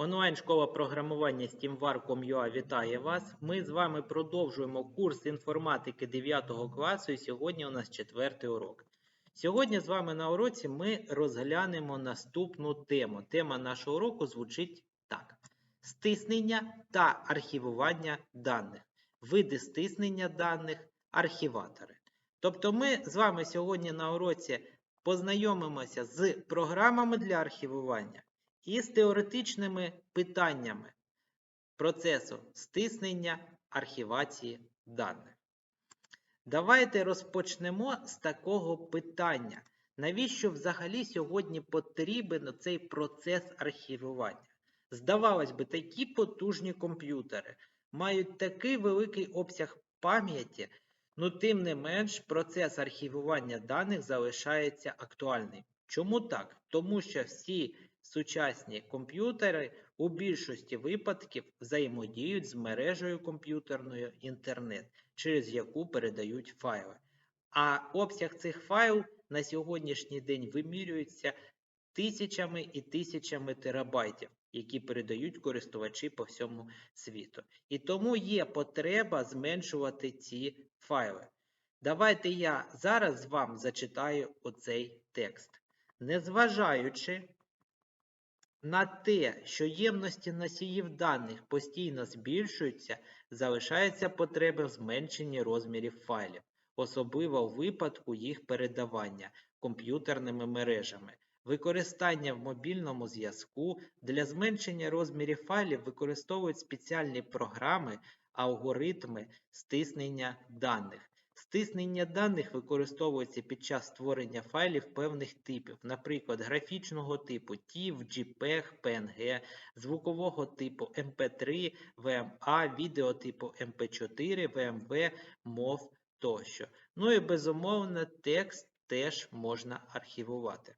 Онлайн-школа програмування SteamWar.com.ua вітає вас. Ми з вами продовжуємо курс інформатики 9 класу і сьогодні у нас четвертий урок. Сьогодні з вами на уроці ми розглянемо наступну тему. Тема нашого уроку звучить так: стиснення та архівування даних, види стиснення даних, архіватори. Тобто ми з вами сьогодні на уроці познайомимося з програмами для архівування і з теоретичними питаннями процесу стиснення архівації даних. Давайте розпочнемо з такого питання. Навіщо взагалі сьогодні потрібен цей процес архівування? Здавалось би, такі потужні комп'ютери мають такий великий обсяг пам'яті, ну тим не менш процес архівування даних залишається актуальним. Чому так? Тому що всі сучасні комп'ютери у більшості випадків взаємодіють з мережею комп'ютерною інтернет, через яку передають файли. А обсяг цих файлів на сьогоднішній день вимірюється тисячами і тисячами терабайтів, які передають користувачі по всьому світу. І тому є потреба зменшувати ці файли. Давайте я зараз вам зачитаю оцей текст. Незважаючи на те, що ємності носіїв даних постійно збільшуються, залишається потреба в зменшенні розмірів файлів, особливо у випадку їх передавання комп'ютерними мережами. Використання в мобільному зв'язку для зменшення розмірів файлів використовують спеціальні програми, алгоритми стиснення даних. Стиснення даних використовується під час створення файлів певних типів, наприклад, графічного типу TIFF, JPEG, PNG, звукового типу MP3, VMA, відео типу MP4, VMV, MOV тощо. Ну і безумовно, текст теж можна архівувати.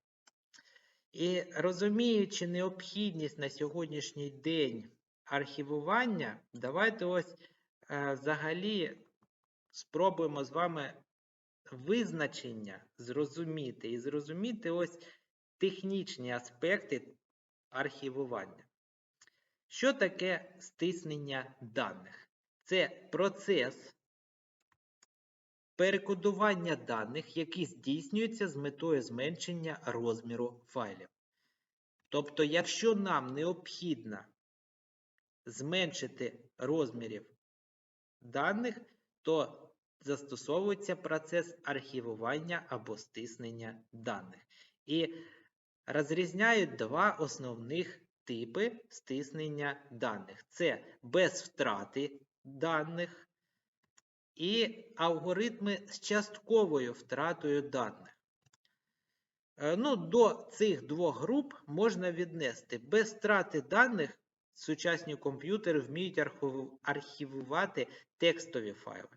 І розуміючи необхідність на сьогоднішній день архівування, давайте ось е, взагалі спробуємо з вами визначення зрозуміти і зрозуміти ось технічні аспекти архівування. Що таке стиснення даних? Це процес перекодування даних, який здійснюється з метою зменшення розміру файлів. Тобто, якщо нам необхідно зменшити розмірів даних, то застосовується процес архівування або стиснення даних. І розрізняють два основних типи стиснення даних: це без втрати даних і алгоритми з частковою втратою даних. Е, Ну, До цих двох груп можна віднести без втрати даних. Сучасні комп'ютери вміють архівувати текстові файли.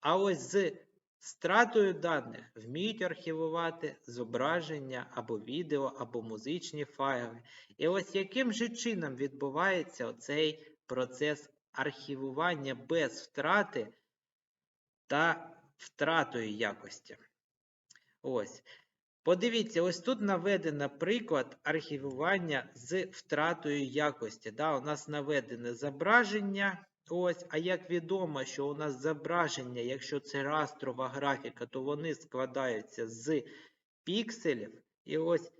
А ось з стратою даних вміють архівувати зображення або відео, або музичні файли. І ось яким же чином відбувається цей процес архівування без втрати та втратою якості. Ось. Подивіться, ось тут наведено приклад архівування з втратою якості. Да, У нас наведене зображення. Ось, А як відомо, що у нас зображення, якщо це растрова графіка, то вони складаються з пікселів. І ось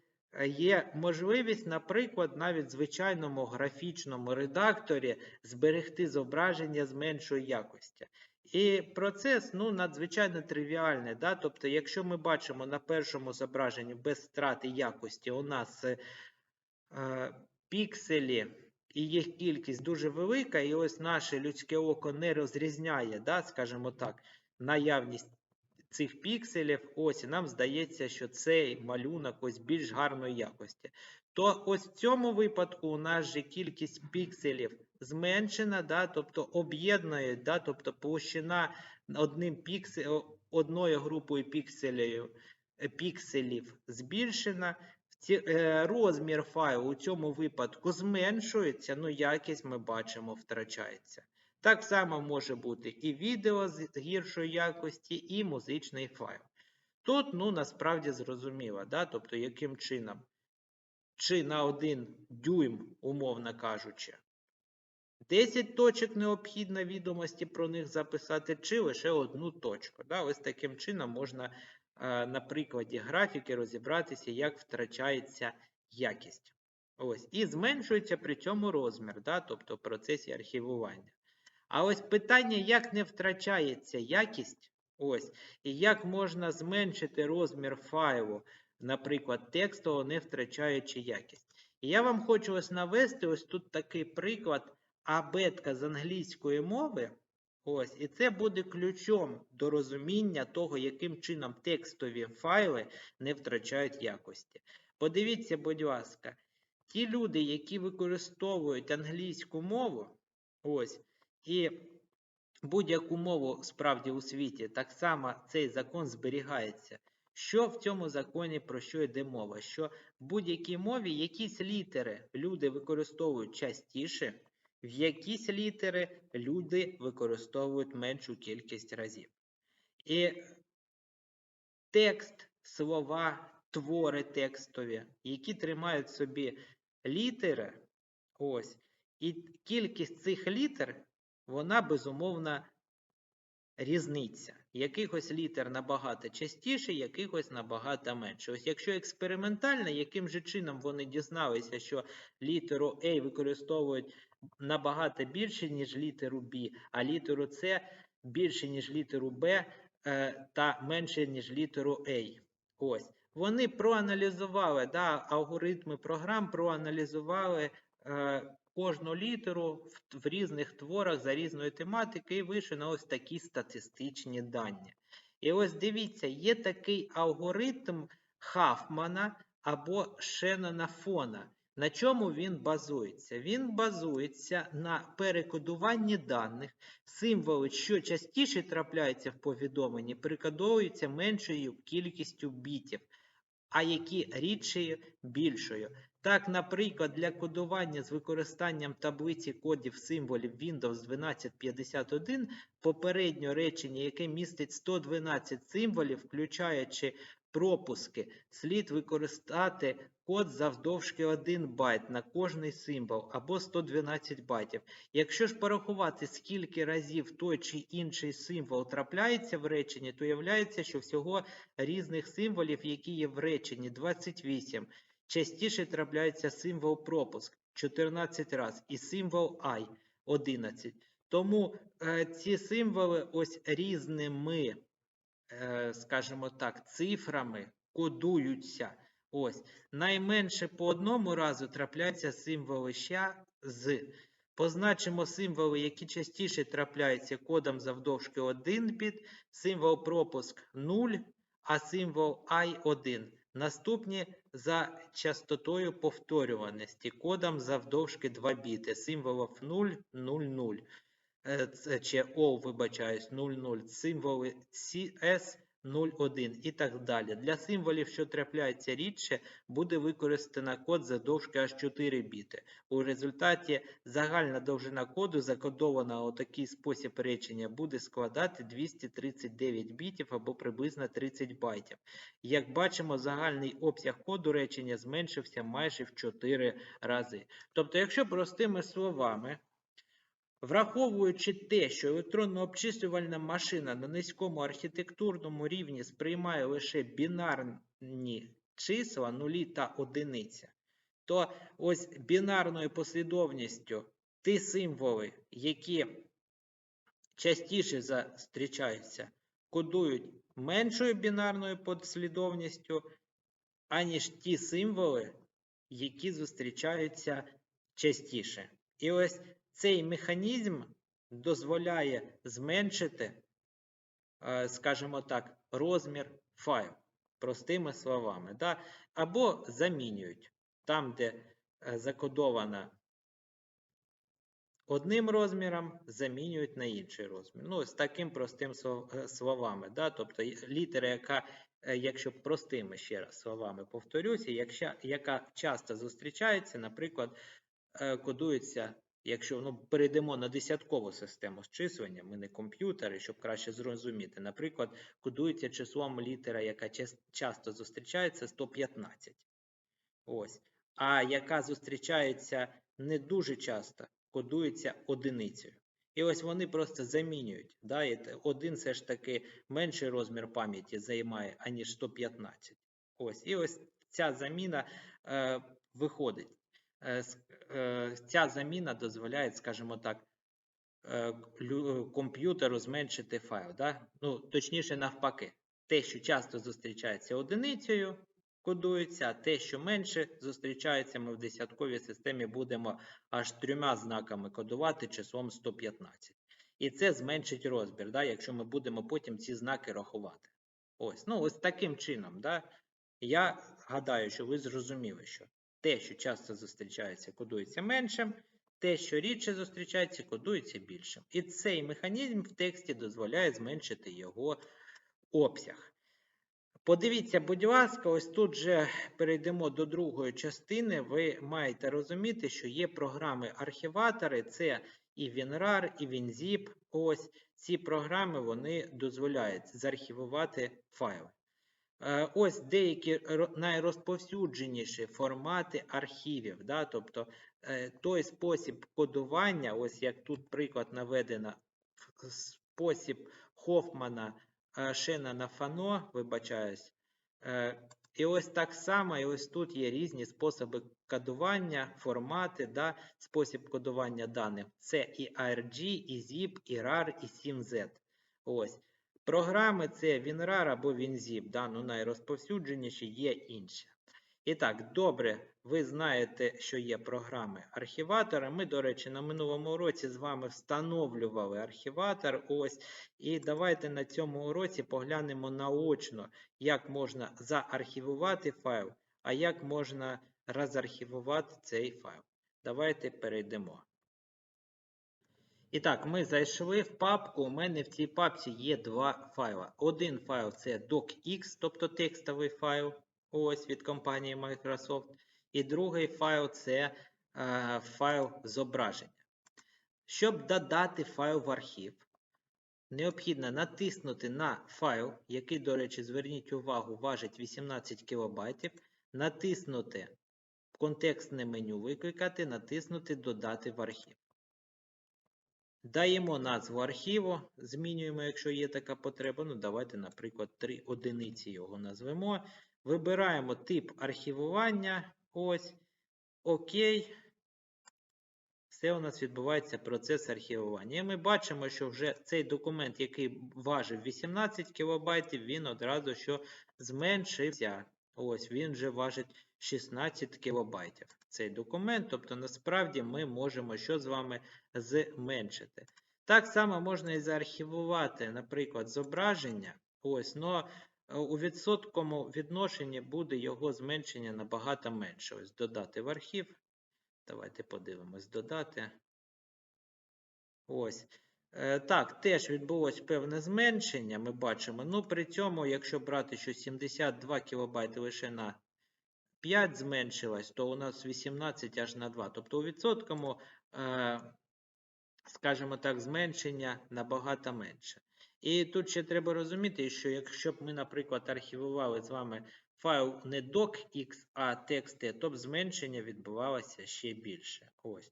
є можливість, наприклад, навіть в звичайному графічному редакторі зберегти зображення з меншої якості. І процес ну, надзвичайно тривіальний. Да? Тобто, якщо ми бачимо на першому зображенні без втрати якості, у нас е, пікселі і їх кількість дуже велика, і ось наше людське око не розрізняє, да, скажімо так, наявність цих пікселів, ось нам здається, що цей малюнок ось більш гарної якості. То ось в цьому випадку у нас же кількість пікселів зменшена, да, тобто об'єднують, да, тобто площина одним пікселем, одною групою пікселів, пікселів збільшена. Е, розмір файлу у цьому випадку зменшується, ну якість ми бачимо втрачається. Так само може бути і відео з гіршої якості, і музичний файл. Тут, ну, насправді зрозуміло, да? тобто, яким чином чи на 1 дюйм, умовно кажучи. 10 точок необхідно відомості про них записати, чи лише одну точку. Да? Ось таким чином можна е, на прикладі графіки розібратися, як втрачається якість. Ось. І зменшується при цьому розмір, да? тобто в процесі архівування. А ось питання, як не втрачається якість, ось, і як можна зменшити розмір файлу, наприклад, текстового, не втрачаючи якість. І я вам хочу ось навести ось тут такий приклад абетка з англійської мови. Ось, і це буде ключом до розуміння того, яким чином текстові файли не втрачають якості. Подивіться, будь ласка, ті люди, які використовують англійську мову, ось, і будь-яку мову справді у світі, так само цей закон зберігається. Що в цьому законі про що йде мова? Що в будь-якій мові якісь літери люди використовують частіше, в якісь літери люди використовують меншу кількість разів. І текст, слова, твори текстові, які тримають собі літери, ось, і кількість цих літер, вона безумовно різниця. Якихось літер набагато частіше, якихось набагато менше. Ось якщо експериментально, яким же чином вони дізналися, що літеру A використовують набагато більше, ніж літеру B, а літеру C більше, ніж літеру B е, та менше, ніж літеру A. Ось. Вони проаналізували да, алгоритми програм, проаналізували е, кожну літеру в, різних творах за різною тематикою і вийшли на ось такі статистичні дані. І ось дивіться, є такий алгоритм Хафмана або Шеннона Фона. На чому він базується? Він базується на перекодуванні даних. Символи, що частіше трапляються в повідомленні, перекодовуються меншою кількістю бітів, а які рідшою більшою. Так, наприклад, для кодування з використанням таблиці кодів символів Windows 1251 попереднє речення, яке містить 112 символів, включаючи пропуски, слід використати код завдовжки 1 байт на кожний символ або 112 байтів. Якщо ж порахувати, скільки разів той чи інший символ трапляється в реченні, то виявляється, що всього різних символів, які є в реченні, 28. Частіше трапляється символ пропуск 14 раз і символ I 11. Тому е, ці символи ось різними, е, скажімо так, цифрами кодуються. Ось. Найменше по одному разу трапляються символи ща з. Позначимо символи, які частіше трапляються кодом завдовжки 1 біт, символ пропуск 0, а символ I 1. Наступні за частотою повторюваності кодом завдовжки 2 біти, символів 0, 0, 0. Е, це Чи O, вибачаюсь, 0, 0, символи CS 0,1 і так далі. Для символів, що трапляються рідше, буде використано код завдовжки аж 4 біти. У результаті загальна довжина коду, закодована у такий спосіб речення, буде складати 239 бітів або приблизно 30 байтів. Як бачимо, загальний обсяг коду речення зменшився майже в 4 рази. Тобто, якщо простими словами, Враховуючи те, що електронно обчислювальна машина на низькому архітектурному рівні сприймає лише бінарні числа, нулі та одиниця, то ось бінарною послідовністю ті символи, які частіше зустрічаються, кодують меншою бінарною послідовністю, аніж ті символи, які зустрічаються частіше. І ось цей механізм дозволяє зменшити, е, скажімо так, розмір файлу, простими словами. Да? Або замінюють там, де е, закодована одним розміром, замінюють на інший розмір. Ну, з таким простим е, словами. Да? Тобто літера, яка, якщо простими ще раз словами повторюся, якщо, яка часто зустрічається, наприклад, кодується Якщо ну, перейдемо на десяткову систему зчислення, ми не комп'ютери, щоб краще зрозуміти. Наприклад, кодується числом літера, яка часто зустрічається 115. Ось. а яка зустрічається не дуже часто, кодується одиницею. І ось вони просто замінюють. Да? і Один все ж таки менший розмір пам'яті займає, аніж 115. Ось. І ось ця заміна е, виходить. Е, ця заміна дозволяє, скажімо так, е, комп'ютеру зменшити файл. Да? Ну, точніше, навпаки, те, що часто зустрічається одиницею, кодується, а те, що менше зустрічається, ми в десятковій системі будемо аж трьома знаками кодувати числом 115. І це зменшить розбір, да, якщо ми будемо потім ці знаки рахувати. Ось, ну, ось таким чином. Да, я гадаю, що ви зрозуміли, що те, що часто зустрічається, кодується меншим, те, що рідше зустрічається, кодується більшим. І цей механізм в тексті дозволяє зменшити його обсяг. Подивіться, будь ласка, ось тут же перейдемо до другої частини. Ви маєте розуміти, що є програми-архіватори, це і WinRAR, і WinZip. Ось ці програми вони дозволяють заархівувати файли. Е, Ось деякі найрозповсюдженіші формати архівів. Да? Тобто е, той спосіб кодування, ось як тут приклад наведено, спосіб Хофмана е, Шеннона Фано, вибачаюсь. І ось так само, і ось тут є різні способи кодування, формати, да, спосіб кодування даних. Це і ARG, і ZIP, і RAR, і SIMZ. Ось. Програми це WinRAR або WinZip, да, ну найрозповсюдженіші, є інші. І так, добре, ви знаєте, що є програми архіватора. Ми, до речі, на минулому уроці з вами встановлювали архіватор. Ось. І давайте на цьому уроці поглянемо наочно, як можна заархівувати файл, а як можна розархівувати цей файл. Давайте перейдемо. І так, ми зайшли в папку. У мене в цій папці є два файла. Один файл це docx, тобто текстовий файл ось від компанії Microsoft. І другий файл це е, файл зображення. Щоб додати файл в архів, необхідно натиснути на файл, який, до речі, зверніть увагу, важить 18 кБ, натиснути контекстне меню викликати, натиснути Додати в архів. Даємо назву архіву, змінюємо, якщо є така потреба. Ну, давайте, наприклад, 3 одиниці його назвемо. Вибираємо тип архівування. Ось. Окей. Все у нас відбувається процес архівування. І ми бачимо, що вже цей документ, який важив 18 кБ, він одразу що зменшився. Ось він вже важить 16 кБ. Цей документ, тобто насправді ми можемо що з вами зменшити. Так само можна і заархівувати, наприклад, зображення. Ось, е, у відсотковому відношенні буде його зменшення набагато менше. Ось додати в архів. Давайте подивимось, додати. Ось. Е, Так, теж відбулось певне зменшення, ми бачимо. Ну, при цьому, якщо брати, що 72 кБ лише на 5 зменшилось, то у нас 18 аж на 2. Тобто у відсотковому, е, скажімо так, зменшення набагато менше. І тут ще треба розуміти, що якщо б ми, наприклад, архівували з вами файл не docx, а тексти, то б зменшення відбувалося ще більше. Ось.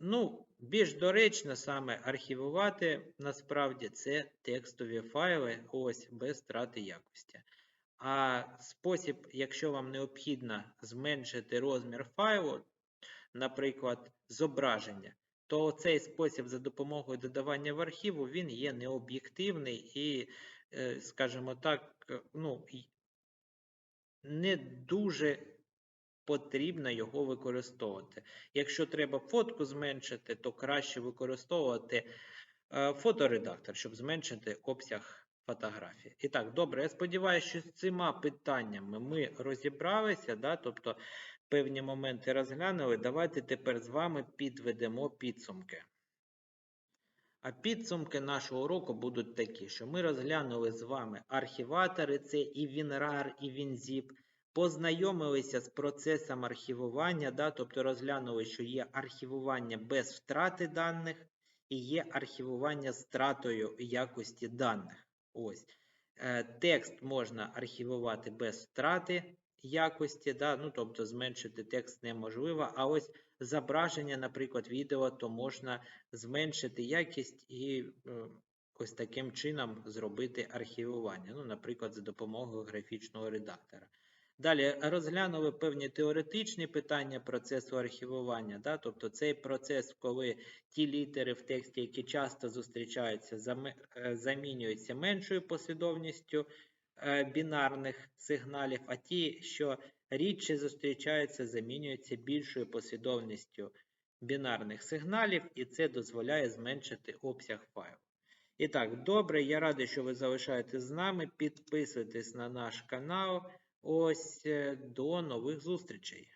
Ну, більш доречно саме архівувати насправді це текстові файли, ось без втрати якості. А спосіб, якщо вам необхідно зменшити розмір файлу, наприклад, зображення, то цей спосіб за допомогою додавання в архіву він є необ'єктивний і, е, скажімо так, ну, не дуже потрібно його використовувати. Якщо треба фотку зменшити, то краще використовувати е, фоторедактор, щоб зменшити обсяг фотографії. І так, добре, я сподіваюся, що з цими питаннями ми розібралися, да? тобто певні моменти розглянули. Давайте тепер з вами підведемо підсумки. А підсумки нашого уроку будуть такі, що ми розглянули з вами архіватори, це і WinRAR, і WinZip, познайомилися з процесом архівування, да, тобто розглянули, що є архівування без втрати даних і є архівування з втратою якості даних. Ось. Е, Текст можна архівувати без втрати якості, да, ну, тобто зменшити текст неможливо, а ось зображення, наприклад, відео, то можна зменшити якість і е, ось таким чином зробити архівування, ну, наприклад, за допомогою графічного редактора. Далі розглянули певні теоретичні питання процесу архівування. Да? Тобто цей процес, коли ті літери в тексті, які часто зустрічаються, е, замінюються меншою послідовністю е, бінарних сигналів, а ті, що рідше зустрічаються, замінюються більшою послідовністю бінарних сигналів, і це дозволяє зменшити обсяг файлу. І так, добре, я радий, що ви залишаєтесь з нами. Підписуйтесь на наш канал. Ось е, до нових зустрічей.